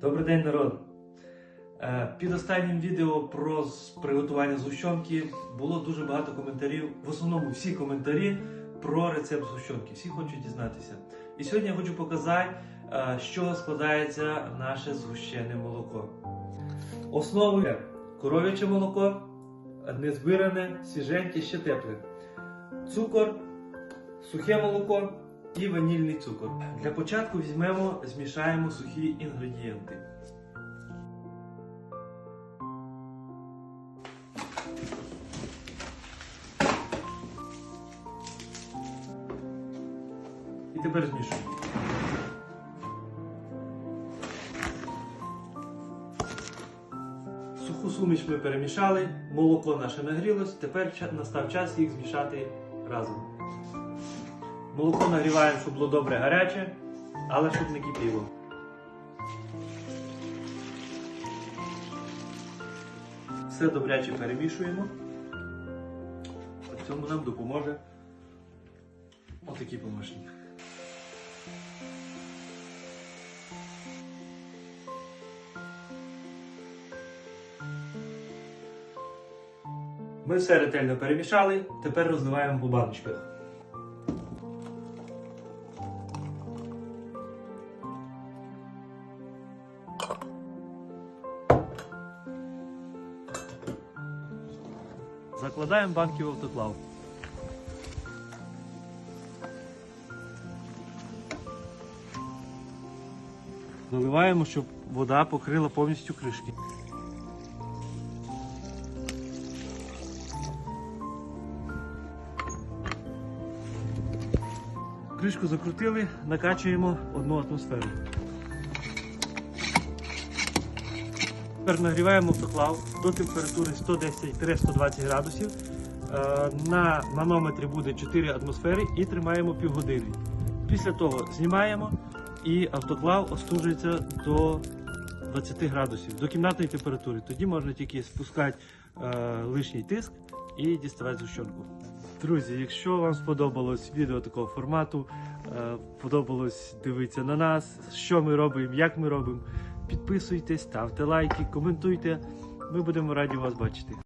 Добрий день, народ! Е, Під останнім відео про приготування згущенки було дуже багато коментарів. В основному всі коментарі про рецепт згущенки. Всі хочуть дізнатися. І сьогодні я хочу показати, е, з чого складається наше згущене молоко. Основою коров'яче молоко, незбиране, свіженьке, ще тепле. Цукор, сухе молоко і ванільний цукор. Для початку візьмемо, змішаємо сухі інгредієнти. І тепер змішуємо. Суху суміш ми перемішали, молоко наше нагрілось, тепер настав час їх змішати разом. Молоко нагріваємо, щоб було добре гаряче, але щоб не кипіло. Все добряче перемішуємо. В цьому нам допоможе отакий помощник. Ми все ретельно перемішали, тепер розливаємо по баночках. Закладаємо банки в автоклав. Заливаємо, щоб вода покрила повністю кришки. Кришку закрутили, накачуємо одну атмосферу. Тепер нагріваємо автоклав до температури 110-120 градусів. Е, На манометрі буде 4 атмосфери і тримаємо півгодини. Після того знімаємо і автоклав остужується до 20 градусів, до кімнатної температури. Тоді можна тільки спускати е, лишній тиск і діставати згущенку. Друзі, якщо вам сподобалось відео такого формату, е, подобалось дивитися на нас, що ми робимо, як ми робимо, підписуйтесь, ставте лайки, коментуйте. Ми будемо раді вас бачити.